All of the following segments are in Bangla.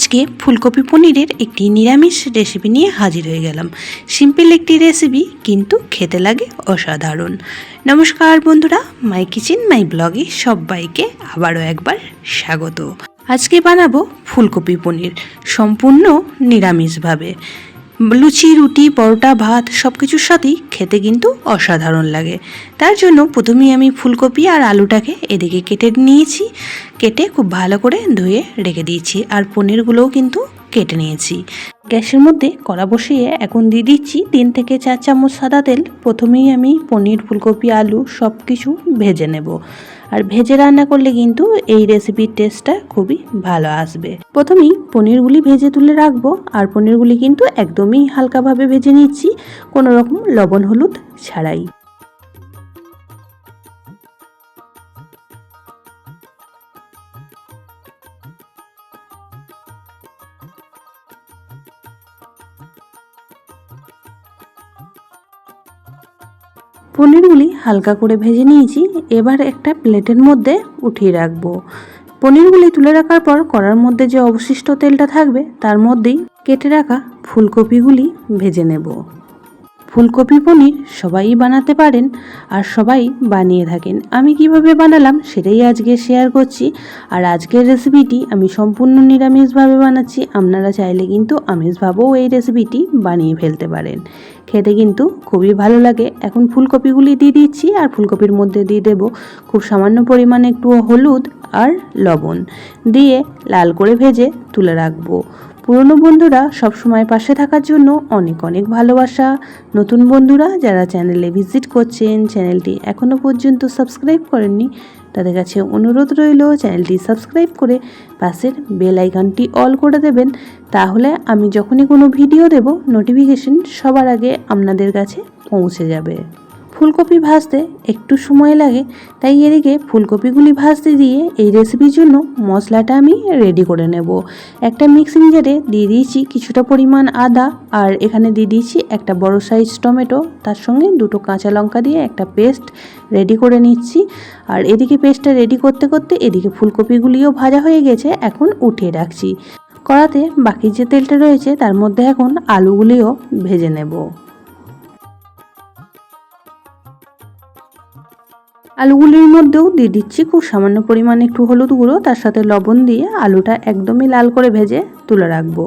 আজকে ফুলকপি পনিরের একটি নিরামিষ রেসিপি নিয়ে হাজির হয়ে গেলাম। সিম্পল একটি রেসিপি কিন্তু খেতে লাগে অসাধারণ। নমস্কার বন্ধুরা মাই কিচেন মাই ব্লগে সবাইকে আবারও একবার স্বাগত। আজকে বানাবো ফুলকপি পনির, সম্পূর্ণ নিরামিষভাবে। লুচি, রুটি, পরোটা, ভাত সব কিছুর সাথেই খেতে কিন্তু অসাধারণ লাগে। তার জন্য প্রথমেই আমি ফুলকপি আর আলুটাকে এদিকে কেটে নিয়েছি। কেটে খুব ভালো করে ধুয়ে রেখে দিয়েছি। আর পনিরগুলোও কিন্তু কেটে নিয়েছি। গ্যাসের মধ্যে কড়া বসিয়ে এখন দিয়ে দিচ্ছি তিন থেকে চার চামচ সাদা তেল। প্রথমেই আমি পনির, ফুলকপি, আলু সব কিছু ভেজে নেব। আর ভেজে রান্না করলে কিন্তু এই রেসিপির টেস্টটা খুবই ভালো আসবে। প্রথমেই পনিরগুলি ভেজে তুলে রাখব। আর পনিরগুলি কিন্তু একদমই হালকাভাবে ভেজে নিচ্ছি। কোনো রকম লবণ, হলুদ ছাড়াই। পনিরগুলি হালকা করে ভেজে নিয়েছি। এবার একটা প্লেটের মধ্যে উঠিয়ে রাখব। পনিরগুলি তুলে রাখার পর কড়ার মধ্যে যে অবশিষ্ট তেলটা থাকবে, তার মধ্যেই কেটে রাখা ফুলকপিগুলি ভেজে নেব। ফুলকপি পনির সবাই বানাতে পারেন আর সবাই বানিয়ে থাকেন। আমি কীভাবে বানালাম সেটাই আজকে শেয়ার করছি। আর আজকের রেসিপিটি আমি সম্পূর্ণ নিরামিষভাবে বানাচ্ছি। আপনারা চাইলে কিন্তু আমিষভাবেও এই রেসিপিটি বানিয়ে ফেলতে পারেন। খেতে কিন্তু খুবই ভালো লাগে। এখন ফুলকপিগুলি দিয়ে দিচ্ছি আর ফুলকপির মধ্যে দিয়ে দেব খুব সামান্য পরিমাণে একটু হলুদ আর লবণ। দিয়ে লাল করে ভেজে তুলে রাখব। পুরনো বন্ধুরা সবসময় পাশে থাকার জন্য অনেক অনেক ভালোবাসা। নতুন বন্ধুরা যারা চ্যানেলে ভিজিট করছেন, চ্যানেলটি এখনও পর্যন্ত সাবস্ক্রাইব করেননি তাদের কাছে অনুরোধ রইল চ্যানেলটি সাবস্ক্রাইব করে পাশের বেল আইকনটি অল করে দেবেন। তাহলে আমি যখনই কোনো ভিডিও দেব নোটিফিকেশন সবার আগে আপনাদের কাছে পৌঁছে যাবে। ফুলকপি ভাজতে একটু সময় লাগে, তাই এদিকে ফুলকপিগুলি ভাজতে দিয়ে এই রেসিপির জন্য মশলাটা আমি রেডি করে নেব। একটা মিক্সিং জারে দিয়ে দিয়েছি কিছুটা পরিমাণ আদা, আর এখানে দিয়ে দিয়েছি একটা বড় সাইজ টমেটো, তার সঙ্গে দুটো কাঁচা লঙ্কা দিয়ে একটা পেস্ট রেডি করে নিচ্ছি। আর এদিকে পেস্টটা রেডি করতে করতে এদিকে ফুলকপিগুলিও ভাজা হয়ে গেছে, এখন উঠিয়ে রাখছি। কড়াতে বাকি যে তেলটা রয়েছে, তার মধ্যে এখন আলুগুলিও ভেজে নেব। আলুগুলির মধ্যেও দিয়ে দিচ্ছি খুব সামান্য পরিমাণে একটু হলুদ গুঁড়ো, তার সাথে লবণ দিয়ে আলুটা একদমই লাল করে ভেজে তুলে রাখব।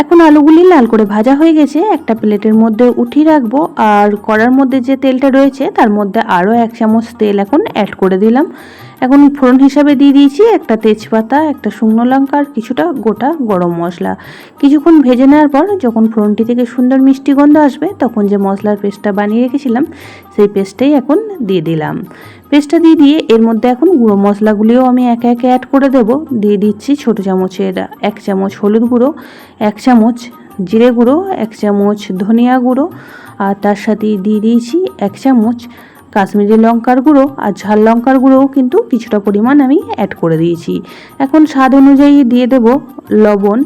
এখন আলুগুলি লাল করে ভাজা হয়ে গেছে। একটা প্লেটের মধ্যে উঠিয়ে রাখব। আর কড়ার মধ্যে যে তেলটা রয়েছে, তার মধ্যে আরও এক চামচ তেল এখন অ্যাড করে দিলাম। এখন ফোড়ন হিসাবে দিয়ে দিয়েছি একটা তেজপাতা, একটা শুকনো লঙ্কা আর কিছুটা গোটা গরম মশলা। কিছুক্ষণ ভেজে নেওয়ার পর যখন ফোড়নটি থেকে সুন্দর মিষ্টি গন্ধ আসবে, তখন যে মশলার পেস্টটা বানিয়ে রেখেছিলাম, সেই পেস্টটাই এখন দিয়ে দিলাম। পেস্টটা দিয়ে দিয়ে এর মধ্যে এখন গুঁড়ো মশলাগুলিও আমি একে একে অ্যাড করে দেব। দিয়ে দিচ্ছি ছোটো চামচের এক চামচ হলুদ গুঁড়ো, এক চামচ জিরে গুঁড়ো, এক চামচ ধনিয়া গুঁড়ো, আর তার সাথে দিয়ে দিয়েছি এক চামচ কাশ্মীরি লঙ্কার গুঁড়ো আর ঝাল লঙ্কার গুঁড়োও কিন্তু কিছুটা পরিমাণ আমি অ্যাড করে দিয়েছি। এখন স্বাদ অনুযায়ী দিয়ে দেব লবণ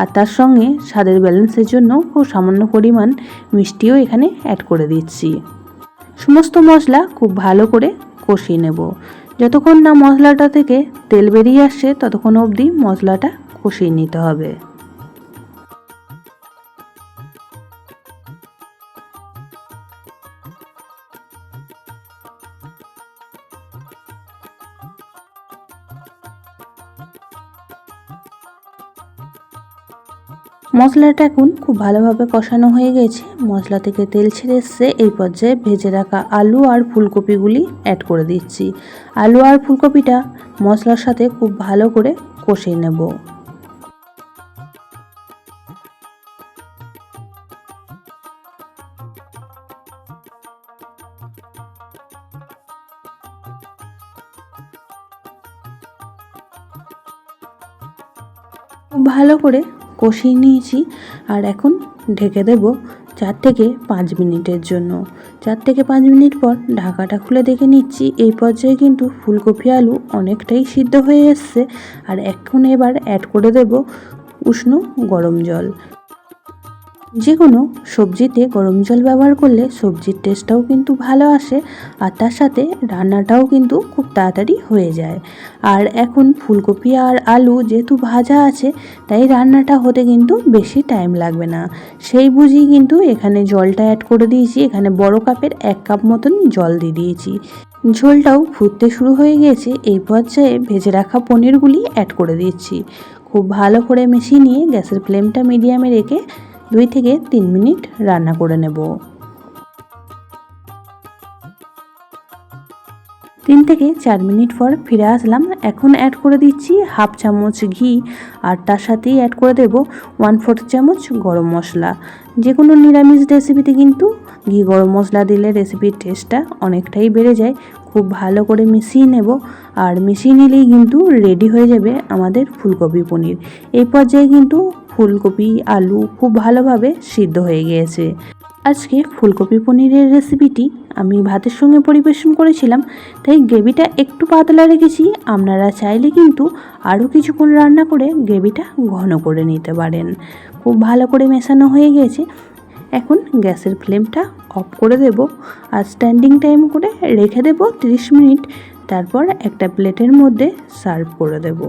আর তার সঙ্গে স্বাদের ব্যালেন্সের জন্য খুব সামান্য পরিমাণ মিষ্টিও এখানে অ্যাড করে দিচ্ছি। সমস্ত মশলা খুব ভালো করে কষিয়ে নেব। যতক্ষণ না মশলাটা থেকে তেল বেরিয়ে আসছে, ততক্ষণ অবধি মশলাটা কষিয়ে নিতে হবে। মশলাটা এখন খুব ভালোভাবে কষানো হয়ে গেছে। মশলা থেকে তেল ছেড়ে এসছে এই পর্যায়ে ভেজে রাখা আলু আর ফুলকপিগুলি অ্যাড করে দিচ্ছি। আলু আর ফুলকপিটা মশলার সাথে খুব ভালো করে কষিয়ে নেব। ভালো করে কষিয়ে নিয়েছি আর এখন ঢেকে দেব চার থেকে পাঁচ মিনিটের জন্য। চার থেকে পাঁচ মিনিট পর ঢাকাটা খুলে দেখে নিচ্ছি। এই পর্যায়ে কিন্তু ফুলকপি আলু অনেকটাই সিদ্ধ হয়ে এসছে। আর এখন এবার অ্যাড করে দেব উষ্ণ গরম জল। যে কোনো সবজিতে গরম জল ব্যবহার করলে সবজির টেস্টটাও কিন্তু ভালো আসে আর তার সাথে রান্নাটাও কিন্তু খুব তাড়াতাড়ি হয়ে যায়। আর এখন ফুলকপি আর আলু যেহেতু ভাজা আছে, তাই রান্নাটা হতে কিন্তু বেশি টাইম লাগবে না। সেই বুঝি কিন্তু এখানে জলটা অ্যাড করে দিয়েছি, এখানে বড় কাপের এক কাপ মতন জল দিয়ে দিয়েছি। ঝোলটাও ফুটতে শুরু হয়ে গেছে, এই পর্যায়ে ভেজে রাখা পনিরগুলি অ্যাড করে দিচ্ছি। খুব ভালো করে মিশিয়ে নিয়ে গ্যাসের ফ্লেমটা মিডিয়ামে রেখে দুই থেকে তিন মিনিট রান্না করে নেব। তিন থেকে চার মিনিট পর ফিরে আসলাম। এখন অ্যাড করে দিচ্ছি হাফ চামচ ঘি আর তার সাথেই অ্যাড করে দেব ওয়ান ফোর্থ চামচ গরম মশলা। যে কোনো নিরামিষ রেসিপিতে কিন্তু ঘি গরম মশলা দিলে রেসিপির টেস্টটা অনেকটাই বেড়ে যায়। খুব ভালো করে মিশিয়ে নেব আর মিশিয়ে নিলেই কিন্তু রেডি হয়ে যাবে আমাদের ফুলকপি পনির। এই পর্যায়ে কিন্তু ফুলকপি, আলু খুব ভালোভাবে সিদ্ধ হয়ে গিয়েছে। আজকে ফুলকপি পনিরের রেসিপিটি আমি ভাতের সঙ্গে পরিবেশন করেছিলাম, তাই গ্রেভিটা একটু পাতলা রেখেছি। আপনারা চাইলে কিন্তু আরও কিছুক্ষণ রান্না করে গ্রেভিটা ঘন করে নিতে পারেন। খুব ভালো করে মেশানো হয়ে গেছে এখন গ্যাসের ফ্লেমটা অফ করে দেব আর স্ট্যান্ডিং টাইম করে রেখে দেব 30 মিনিট। তারপর একটা প্লেটের মধ্যে সার্ভ করে দেবো।